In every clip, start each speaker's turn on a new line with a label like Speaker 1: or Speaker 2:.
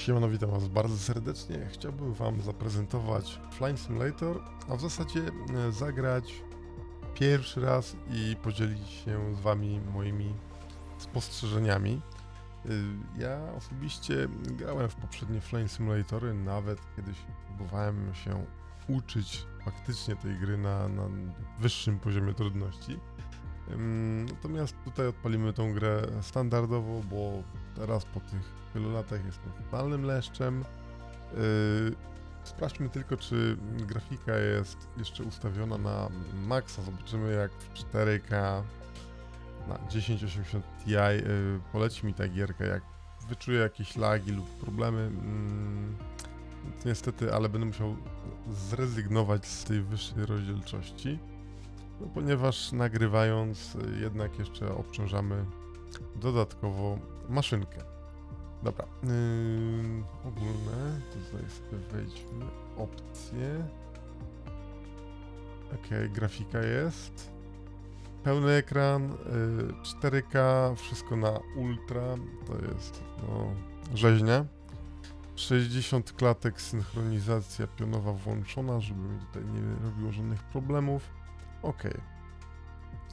Speaker 1: Siemano, witam was bardzo serdecznie. Chciałbym wam zaprezentować Flying Simulator, a w zasadzie e, zagrać pierwszy raz i podzielić się z wami moimi spostrzeżeniami. Y, Ja osobiście grałem w poprzednie Flying Simulatory, nawet kiedyś próbowałem się uczyć faktycznie tej gry na, na wyższym poziomie trudności. Natomiast tutaj odpalimy tą grę standardowo, bo teraz po tych wielu latach jestem totalnym leszczem. Yy, sprawdźmy tylko, czy grafika jest jeszcze ustawiona na maksa. Zobaczymy jak w 4K na 1080 Ti yy, poleci mi ta gierka, jak wyczuję jakieś lagi lub problemy. To niestety, ale będę musiał zrezygnować z tej wyższej rozdzielczości. No, ponieważ nagrywając y, jednak jeszcze obciążamy dodatkowo maszynkę. Dobra, yy, ogólne, tutaj sobie wejdźmy, opcje. Ok, grafika jest. Pełny ekran, yy, 4K, wszystko na ultra, to jest no, rzeźnia. 60 klatek, synchronizacja pionowa włączona, żeby mi tutaj nie robiło żadnych problemów. Ok.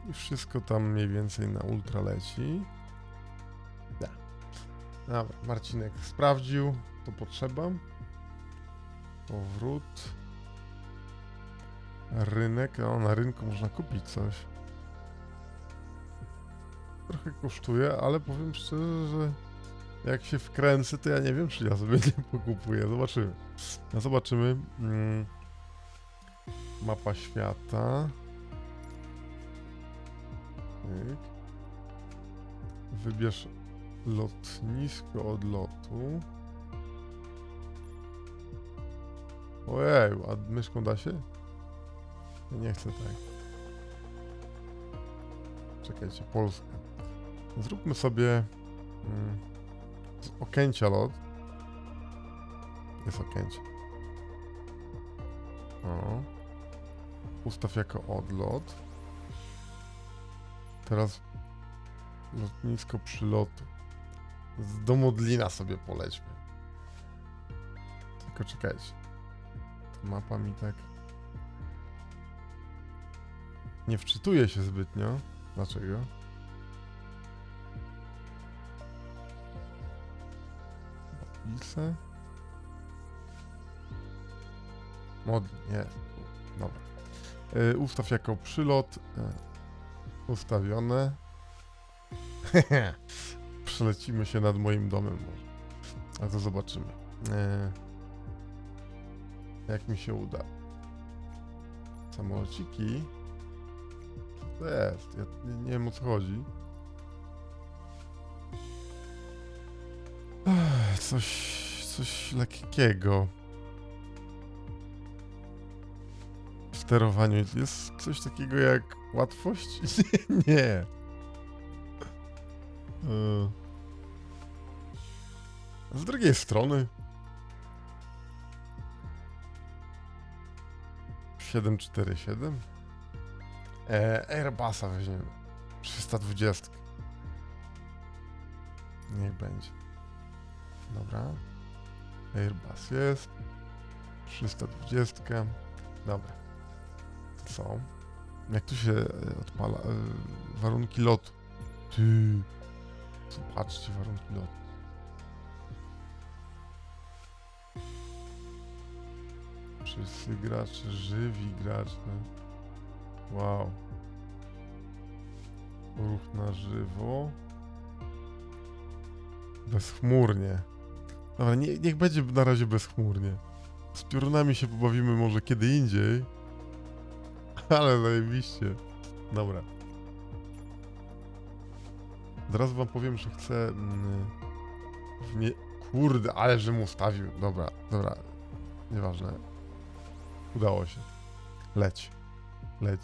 Speaker 1: I wszystko tam mniej więcej na ultra leci. Da. Dobra, Marcinek sprawdził, to potrzeba. Powrót. Rynek, o na rynku można kupić coś. Trochę kosztuje, ale powiem szczerze, że jak się wkręcę, to ja nie wiem, czy ja sobie nie pokupuję. Zobaczymy. No zobaczymy. Mm. Mapa świata. Pyk. Wybierz lotnisko od lotu. Ojej, a myszką da się? Nie chcę tak. Czekajcie, Polska. Zróbmy sobie mm, z Okęcia lot. Jest Okęcie. O. Ustaw jako odlot. Teraz lotnisko przylotu. Z Domodlina sobie polećmy. Tylko czekajcie. Mapa mi tak... Nie wczytuje się zbytnio. Dlaczego? Napisy. Mod... nie. Dobra. Y, ustaw jako przylot. Ustawione. Przelecimy się nad moim domem może. A to zobaczymy. E, jak mi się uda. Samolociki. To jest? Ja nie, nie wiem o co chodzi. Ech, Coś, coś lekkiego. Sterowaniu jest coś takiego jak łatwość? Nie. nie. E. Z drugiej strony. 747? E, Airbusa weźmiemy. 320. Niech będzie. Dobra. Airbus jest. 320. Dobra. Co? Jak tu się e, odpala? E, warunki lotu. Ty. Zobaczcie warunki lotu. Wszyscy gracze, żywi gracze. Wow. Ruch na żywo. Bezchmurnie. Dobra, nie, niech będzie na razie bezchmurnie. Z piorunami się pobawimy może kiedy indziej. Ale zajebiście. Dobra. Zaraz wam powiem, że chcę. mm, nie... Kurde, ale żem ustawił. Dobra, dobra. Nieważne. Udało się. Leć. Leć.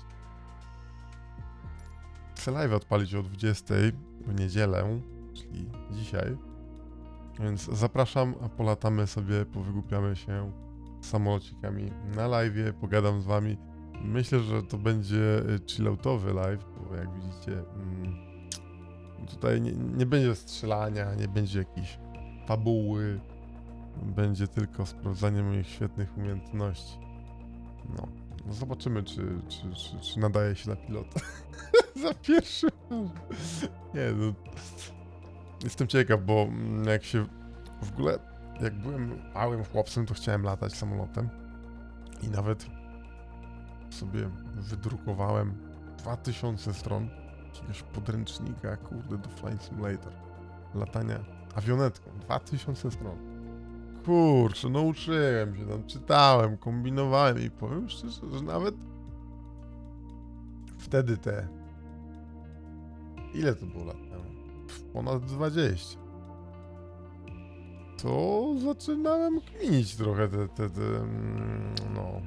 Speaker 1: Chcę live odpalić o 20 w niedzielę, czyli dzisiaj. Więc zapraszam, a polatamy sobie, powygłupiamy się samolocikami na live, pogadam z wami. Myślę, że to będzie y, chilloutowy live, bo jak widzicie, mm, tutaj nie, nie będzie strzelania, nie będzie jakiejś fabuły. będzie tylko sprawdzanie moich świetnych umiejętności. No, no zobaczymy, czy, czy, czy, czy nadaje się na pilota. Za pierwszy. Nie, no. Jestem ciekaw, bo mm, jak się w ogóle, jak byłem małym chłopcem, to chciałem latać samolotem. I nawet sobie wydrukowałem 2000 stron jakiegoś podręcznika, kurde, do Flight Simulator. Latania awionetką. 2000 stron. Kurczę, nauczyłem się tam, czytałem, kombinowałem i powiem szczerze, że nawet wtedy te... Ile to było lat temu? Ponad 20. To zaczynałem kminić trochę te, te, te mm, no,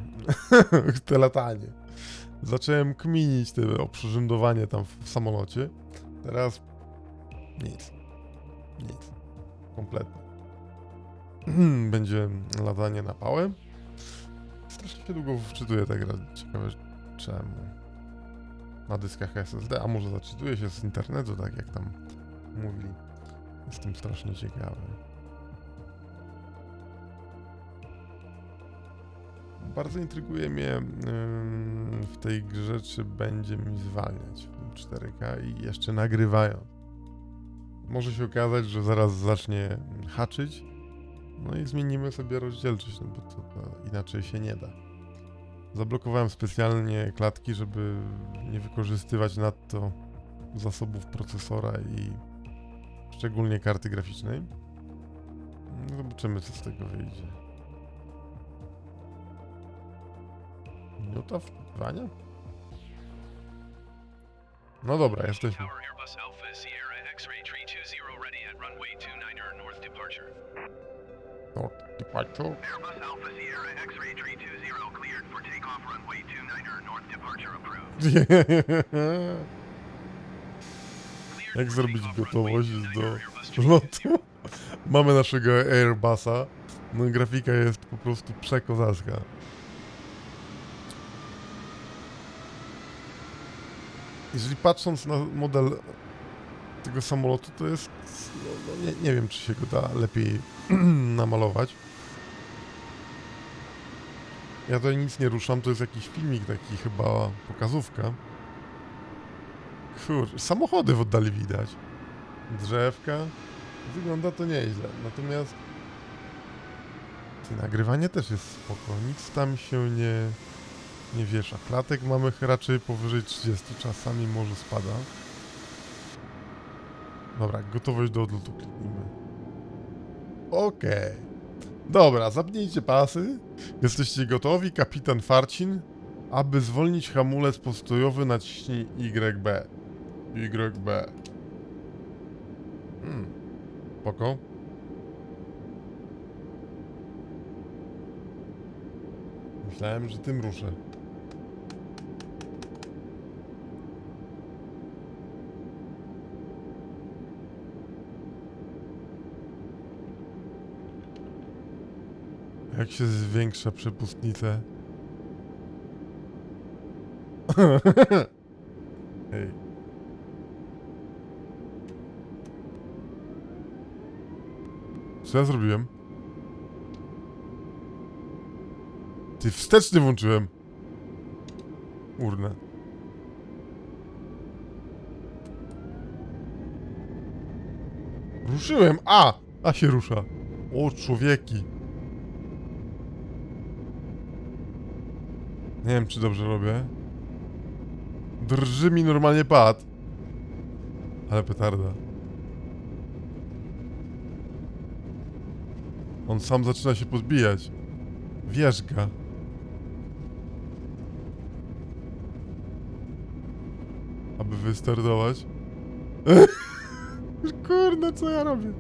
Speaker 1: te latanie. Zacząłem kminić te oprzyrządowanie tam w, w samolocie. Teraz nic. Nic. Kompletnie. Będzie latanie na pałę. Strasznie się długo wczytuję tę grę. Ciekawe czemu. Na dyskach SSD, a może zaczytuje się z internetu, tak jak tam mówili. Jestem strasznie ciekawy. Bardzo intryguje mnie w tej grze, czy będzie mi zwalniać w 4K i jeszcze nagrywając. Może się okazać, że zaraz zacznie haczyć, no i zmienimy sobie rozdzielczość, no bo to, to inaczej się nie da. Zablokowałem specjalnie klatki, żeby nie wykorzystywać nadto zasobów procesora i szczególnie karty graficznej. No Zobaczymy, co z tego wyjdzie. Minuta wpływania? No dobra, jesteśmy.
Speaker 2: Tower Airbus Alpha Sierra X-ray 320 ready at runway 29er north.
Speaker 1: No, departure.
Speaker 2: Airbus Alpha Sierra X-ray 320 cleared for takeoff runway 29er north departure approved.
Speaker 1: Jak zrobić gotowość do lotu? Mamy naszego Airbusa. No grafika jest po prostu przekozacka. Jeżeli patrząc na model tego samolotu, to jest... No, no nie, nie wiem, czy się go da lepiej namalować. Ja tutaj nic nie ruszam, to jest jakiś filmik taki chyba, pokazówka. Kur, samochody w oddali widać. Drzewka. Wygląda to nieźle. Natomiast ty, nagrywanie też jest spoko. Nic tam się nie, nie wiesza. Klatek mamy raczej powyżej 30. Czasami może spada. Dobra, gotowość do odlotu kliknijmy. Okej. Dobra, zapnijcie pasy. Jesteście gotowi? Kapitan Farcin. Aby zwolnić hamulec postojowy naciśnij YB. YB. Hmm. Spoko. Myślałem, że tym ruszę. Jak się zwiększa przepustnicę? Ej. Co ja zrobiłem? Ty wsteczny włączyłem. Urna. Ruszyłem! A! A się rusza. O, człowieki. Nie wiem, czy dobrze robię. Drży mi normalnie pad. Ale petarda. On sam zaczyna się podbijać. Wierzga. Aby wystartować. Kurde, co ja robię?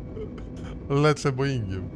Speaker 1: Lecę Boeingiem.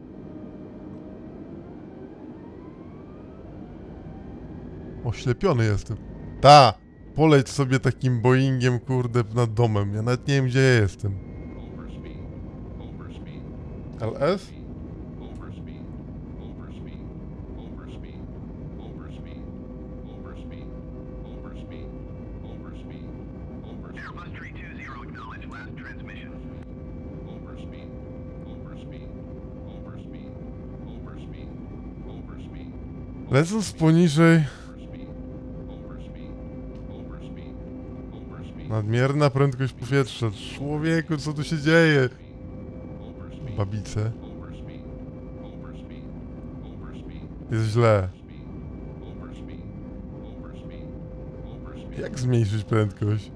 Speaker 1: Oślepiony jestem. Ta! Poleć sobie takim Boeingiem, kurde, nad domem. Ja nawet nie wiem, gdzie ja jestem. LS?
Speaker 3: Overspeed. Overspeed.
Speaker 1: Nadmierna prędkość powietrza. Człowieku, co tu się dzieje? Babice. Jest źle. Jak zmniejszyć prędkość?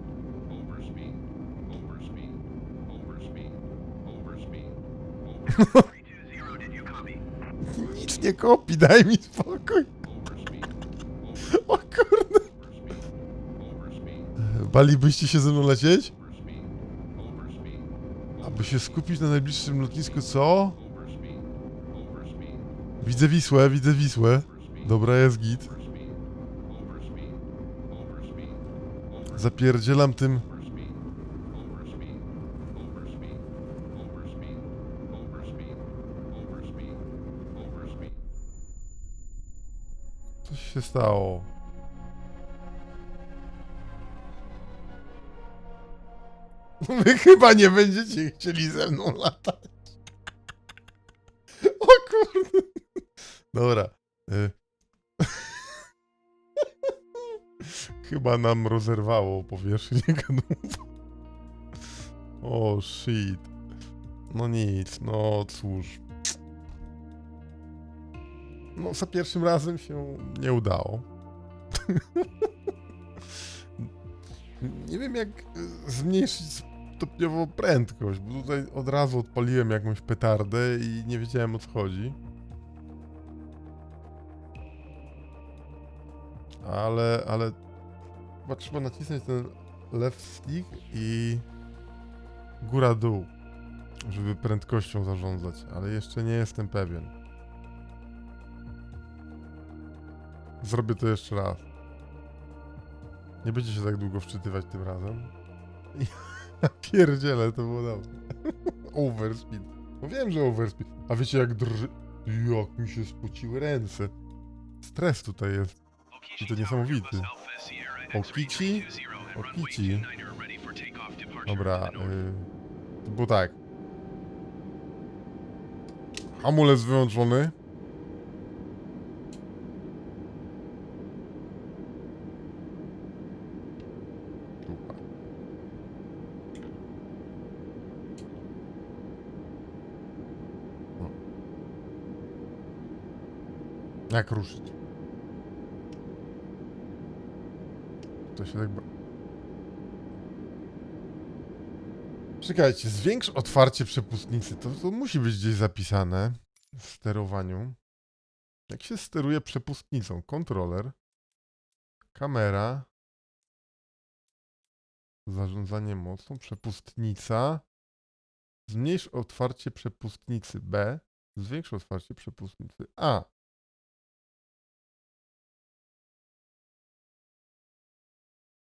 Speaker 1: Nic nie kopi, daj mi spokój. O Palibyście się ze mną lecieć? Aby się skupić na najbliższym lotnisku, co? Widzę Wisłę, widzę Wisłę. Dobra, jest git. Zapierdzielam tym... Coś się stało. Wy chyba nie będziecie chcieli ze mną latać. O kurde. Dobra. y. Chyba nam rozerwało powierzchnię kanału. O shit. No nic, no cóż. No za pierwszym razem się nie udało. nie wiem jak zmniejszyć stopniowo prędkość, bo tutaj od razu odpaliłem jakąś petardę i nie wiedziałem o co chodzi. Ale, ale chyba trzeba nacisnąć ten left stick i góra-dół, żeby prędkością zarządzać, ale jeszcze nie jestem pewien. Zrobię to jeszcze raz. Nie będzie się tak długo wczytywać tym razem. Ja pierdzielę, to było dobre. overspeed. Wiem, że overspeed. A wiecie jak drży... Jak mi się spociły ręce. Stres tutaj jest. I to niesamowity. Okici? Okici. Dobra, yy, było tak. Hamulec wyłączony. Jak ruszyć? To się tak... Czekajcie, zwiększ otwarcie przepustnicy. To, to musi być gdzieś zapisane w sterowaniu. Jak się steruje przepustnicą? Kontroler, kamera, zarządzanie mocą, przepustnica. Zmniejsz otwarcie przepustnicy B. Zwiększ otwarcie przepustnicy A.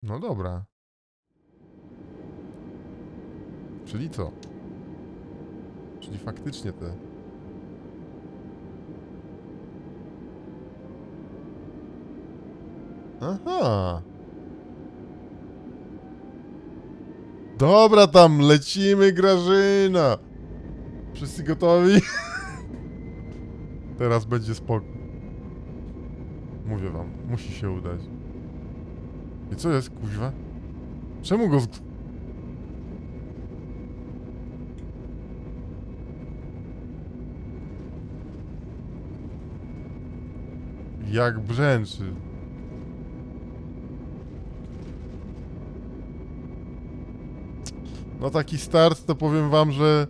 Speaker 1: No dobra. Czyli co? Czyli faktycznie te. Aha. Dobra, tam lecimy, Grażyna. Wszyscy gotowi? Teraz będzie spokój. Mówię wam, musi się udać. I co jest, kuźwa? Czemu go... z- Jak brzęczy. No taki start to powiem wam, że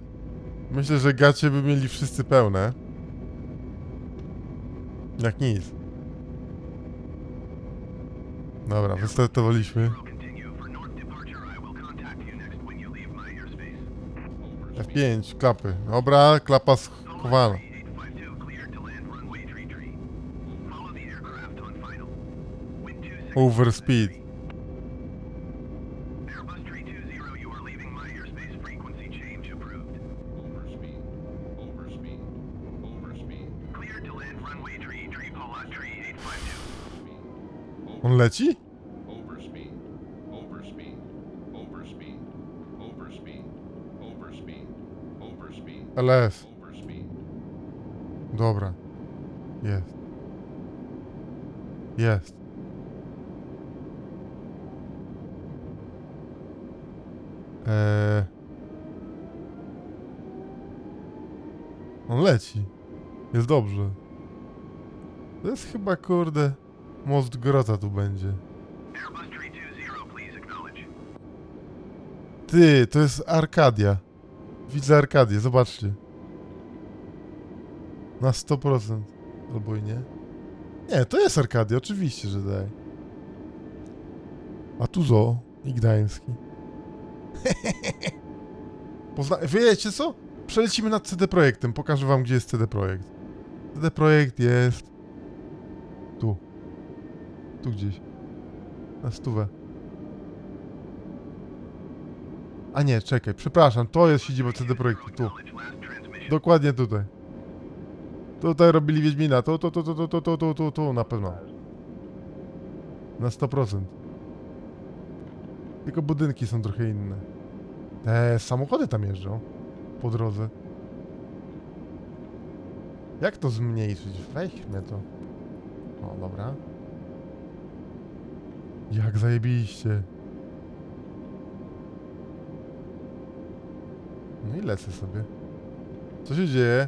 Speaker 1: myślę, że gacie by mieli wszyscy pełne. Jak nic. Dobra, wystartowaliśmy. F5, klapy. Dobra, klapa
Speaker 2: schowana.
Speaker 1: Overspeed. On leci? LS. Dobra. Jest. Jest. Eee... On leci. Jest dobrze. To jest chyba, kurde, most Grota tu będzie.
Speaker 2: Airbus 320, please acknowledge.
Speaker 1: Ty, to jest Arkadia. Widzę Arkadię, zobaczcie. Na 100%. Albo i nie. Nie, to jest Arkadia, oczywiście, że daj. A tu zo i Gdański. Pozna... Wiecie co? Przelecimy nad CD Projektem, pokażę wam, gdzie jest CD Projekt. CD Projekt jest... Tu. Gdzieś. Na stówę. A nie, czekaj, przepraszam, to jest siedziba CD Projektu, tu. Dokładnie tutaj. Tutaj robili Wiedźmina, tu, tu, tu, tu, tu, tu, tu, tu, tu, tu, na pewno. Na 100%. Tylko budynki są trochę inne. Te samochody tam jeżdżą. Po drodze. Jak to zmniejszyć? Weźmy to. O, dobra. Jak zajebiście. No i lecę sobie. Co się dzieje?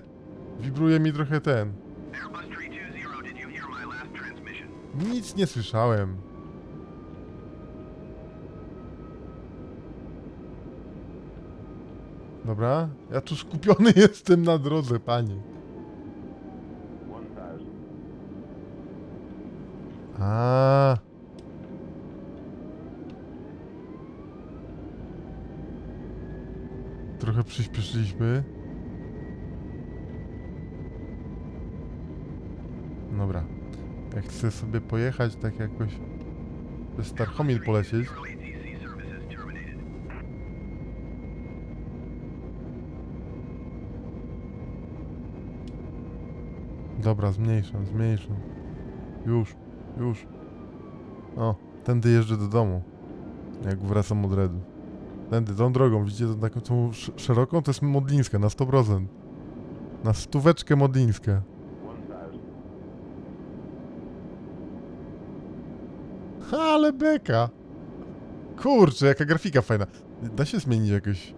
Speaker 1: Wibruje mi trochę ten.
Speaker 2: Airbus 320, did you hear my last transmission?
Speaker 1: Nic nie słyszałem. Dobra, ja tu skupiony jestem na drodze, panie. A. Trochę przyspieszyliśmy. Dobra. Ja chcę sobie pojechać tak jakoś przez Starchomin polecieć. Dobra, zmniejszam, zmniejszam. Już, już. O, tędy jeżdżę do domu. Jak wracam od Redu. Tędy, tą drogą, widzicie tą taką tą sz- szeroką? To jest Modlińska, na 100%. Na stóweczkę Modlińska. Ha, ale beka. Kurczę, jaka grafika fajna. Da się zmienić jakoś...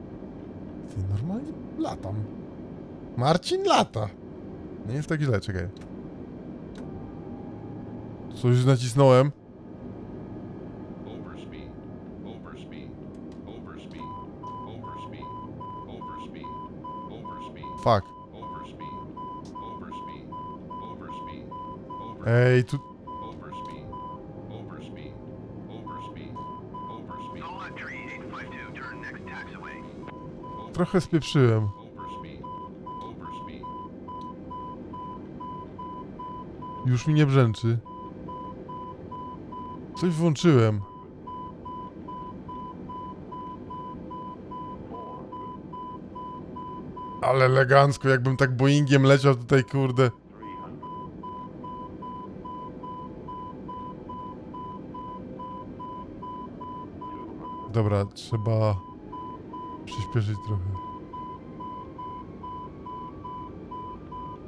Speaker 1: Ty, normalnie latam. Marcin lata. Nie jest tak źle, czekaj. Coś nacisnąłem.
Speaker 2: Next taxiway.
Speaker 1: Trochę spieprzyłem. Już mi nie brzęczy. Coś włączyłem. Ale elegancko, jakbym tak Boeingiem leciał tutaj, kurde. Dobra, trzeba przyspieszyć trochę.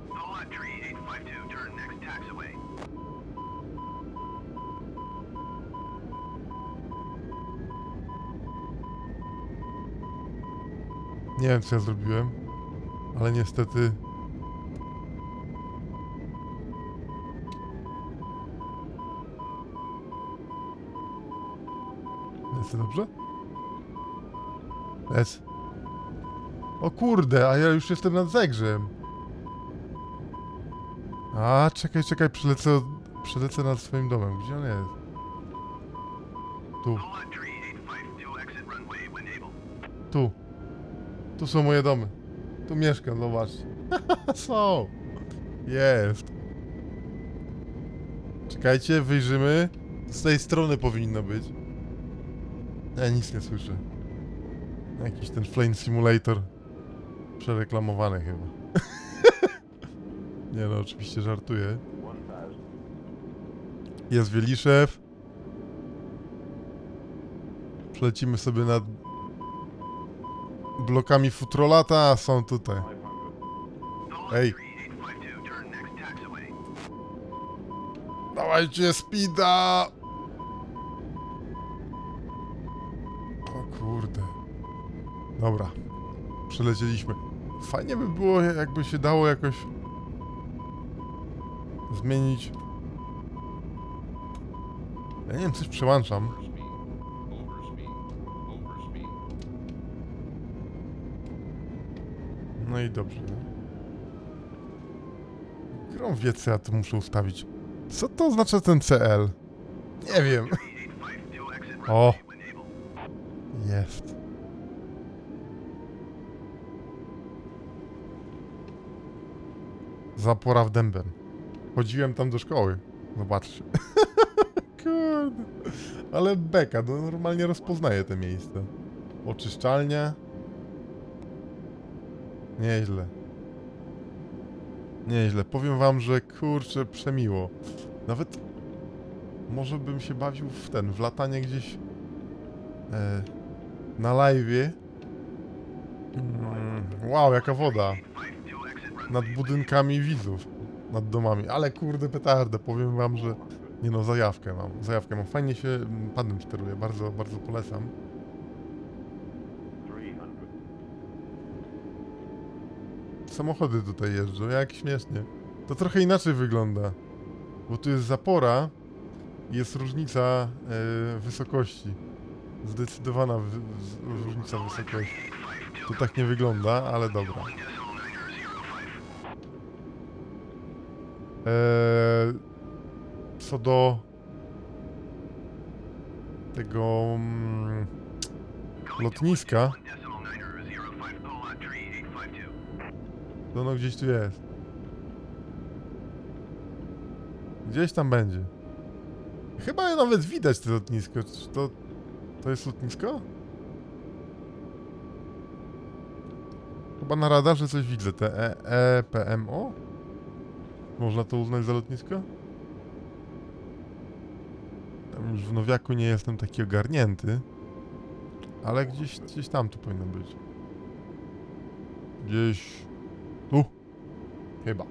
Speaker 2: Polat tree 852, turn next taxiway.
Speaker 1: Nie wiem, co ja zrobiłem, ale niestety. Lecę dobrze? Lec. O kurde, a ja już jestem nad zegrzem. A, czekaj, czekaj, przylecę, przylecę nad swoim domem. Gdzie on jest? Tu,
Speaker 2: Polat tree 852, exit runway when able.
Speaker 1: tu. Tu są moje domy. Tu mieszkam, zobaczcie. Są. Jest. Czekajcie, wyjrzymy. Z tej strony powinno być. Ja nic nie słyszę. Jakiś ten Flame Simulator. Przereklamowany chyba. nie no, oczywiście żartuję. Jest Wieliszew. Przelecimy sobie nad blokami futrolata, a są tutaj. Ej.
Speaker 2: 3852, turn next taxiway.
Speaker 1: Dawajcie speeda! O kurde. Dobra. Przelecieliśmy. Fajnie by było, jakby się dało jakoś zmienić. Ja nie wiem, coś przełączam. No i dobrze. Grą wie, co ja tu muszę ustawić. Co to oznacza ten CL? Nie wiem.
Speaker 2: 3852, exit
Speaker 1: O. Zapora w dębem. Chodziłem tam do szkoły. Zobaczcie. Kurde. Ale beka, no normalnie rozpoznaje te miejsce. Oczyszczalnia. Nieźle. Nieźle. Powiem wam, że kurczę, przemiło. Nawet może bym się bawił w ten, w latanie gdzieś e, na live'ie. Mm, wow, jaka woda.
Speaker 2: 52, exit runway
Speaker 1: Nad budynkami widzów. Nad domami. Ale kurde petardę, powiem wam, że... Nie no, zajawkę mam. Zajawkę mam. Fajnie się mm, panem steruje. Bardzo, bardzo polecam. Samochody tutaj jeżdżą, jak śmiesznie. To trochę inaczej wygląda. Bo tu jest zapora i jest różnica e, wysokości. Zdecydowana różnica wysokości. Tu tak nie wygląda, ale dobra. Co do tego mm, lotniska, to no gdzieś tu jest. Gdzieś tam będzie. Chyba nawet widać to lotnisko. Czy to, to jest lotnisko? Chyba na radarze coś widzę. Te e, EPMO? Można to uznać za lotnisko? Tam już w Nowiaku nie jestem taki ogarnięty. Ale gdzieś, gdzieś tam to powinno być. Gdzieś tu. Chyba.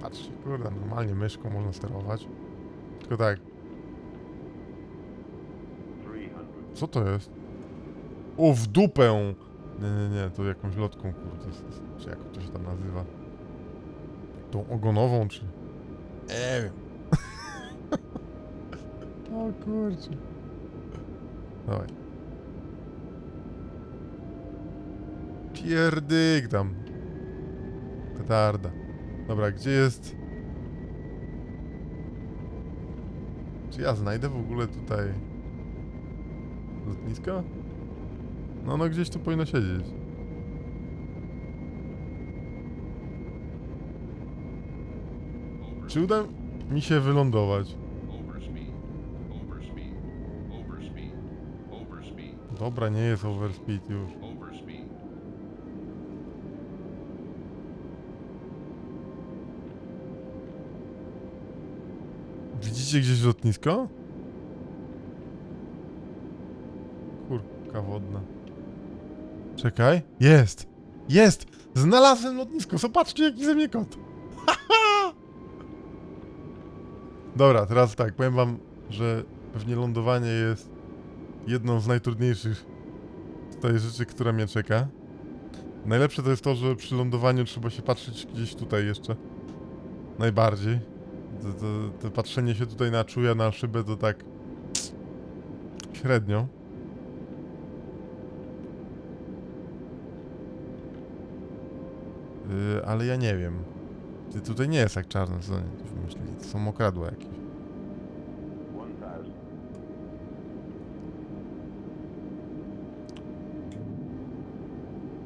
Speaker 1: Patrzcie, kurde, normalnie myszką można sterować. Tylko tak. Co to jest? O, w dupę! Nie, nie, nie, to jakąś lotką, kurde, czy jak to się tam nazywa? Tą ogonową, czy... Nie wiem. o kurczę. Dawaj. Pierdyk tam. Petarda. Dobra, gdzie jest... Czy ja znajdę w ogóle tutaj... Lotnisko? No, no gdzieś tu powinno siedzieć. Czy uda mi się wylądować? Dobra, nie jest overspeed już. Widzicie gdzieś lotnisko? Kurka wodna. Czekaj. Jest! Jest! Znalazłem lotnisko! Zobaczcie jaki ze mnie kot! Dobra, teraz tak, powiem wam, że pewnie lądowanie jest jedną z najtrudniejszych tutaj rzeczy, która mnie czeka. Najlepsze to jest to, że przy lądowaniu trzeba się patrzeć gdzieś tutaj jeszcze. Najbardziej. To, to, to patrzenie się tutaj na czuja, na szybę to tak średnio. Yy, ale ja nie wiem. Ty tutaj nie jest jak czarne, co oni. To są mokradła jakieś.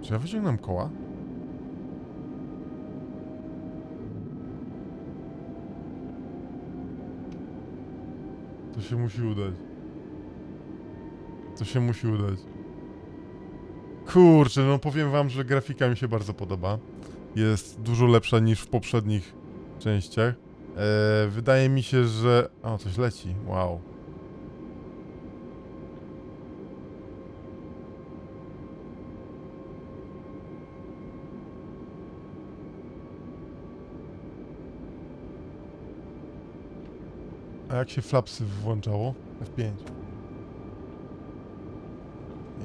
Speaker 1: Czy ja wyciągnąłem koła? To się musi udać. To się musi udać. Kurczę, no powiem wam, że grafika mi się bardzo podoba. Jest dużo lepsza niż w poprzednich częściach. E, wydaje mi się, że... O, coś leci. Wow. A jak się flapsy włączało? F5.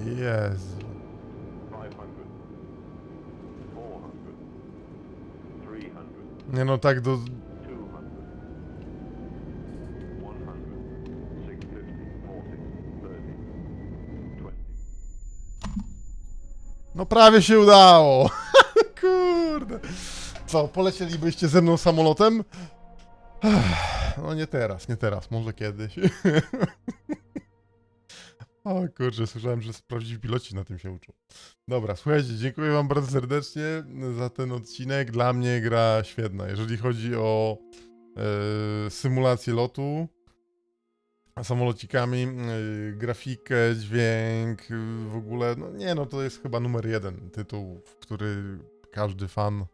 Speaker 1: Jezu. Nie no, tak do...
Speaker 4: 200, 100, 650, 40, 30, 20.
Speaker 1: No prawie się udało! Kurde. Co, polecielibyście ze mną samolotem? No nie teraz, nie teraz, może kiedyś. O kurczę, słyszałem, że prawdziwi piloci na tym się uczą. Dobra, słuchajcie, dziękuję wam bardzo serdecznie za ten odcinek. Dla mnie gra świetna. Jeżeli chodzi o e, symulację lotu, samolocikami, yy, grafikę, dźwięk, w ogóle, no nie no, to jest chyba numer jeden tytuł, w który każdy fan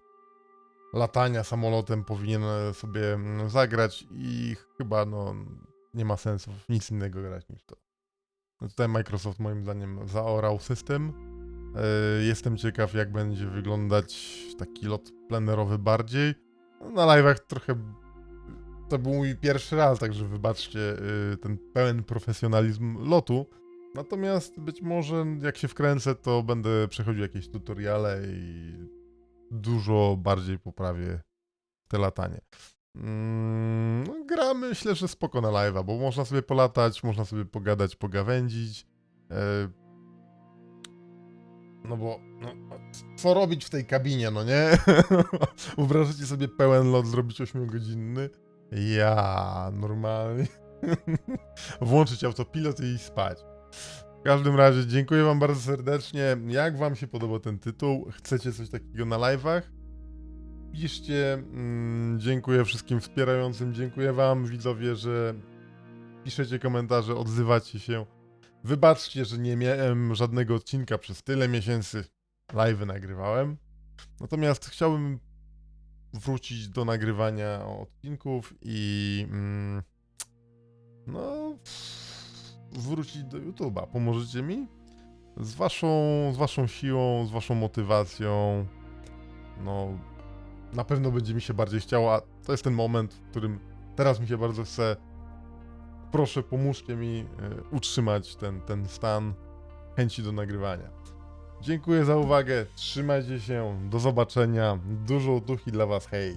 Speaker 1: latania samolotem powinien e, sobie mm, zagrać i chyba no nie ma sensu nic innego grać niż to. No tutaj Microsoft moim zdaniem zaorał system. Yy, Jestem ciekaw jak będzie wyglądać taki lot plenerowy bardziej. No, Na live'ach trochę to był mój pierwszy raz, także wybaczcie y, ten pełen profesjonalizm lotu. Natomiast być może jak się wkręcę, to będę przechodził jakieś tutoriale i dużo bardziej poprawię te latanie. Mm, no, gra myślę, że spoko na live'a, bo można sobie polatać, można sobie pogadać, pogawędzić. E, no bo, no, co robić w tej kabinie, no nie? Wyobrażacie sobie pełen lot zrobić 8-godzinny? Ja, normalnie. Włączyć autopilot i spać. W każdym razie dziękuję wam bardzo serdecznie. Jak wam się podobał ten tytuł? Chcecie coś takiego na live'ach? Piszcie. Mm, dziękuję wszystkim wspierającym. Dziękuję wam, widzowie, że piszecie komentarze, odzywacie się. Wybaczcie, że nie miałem żadnego odcinka przez tyle miesięcy. Live'y nagrywałem. Natomiast chciałbym wrócić do nagrywania odcinków i mm, no wrócić do YouTube'a. Pomożecie mi? Z waszą, z waszą siłą, z waszą motywacją. No, na pewno będzie mi się bardziej chciało, a to jest ten moment, w którym teraz mi się bardzo chce. Proszę, pomóżcie mi e, utrzymać ten, ten stan chęci do nagrywania. Dziękuję za uwagę, trzymajcie się, do zobaczenia, dużo duchi dla was, hej!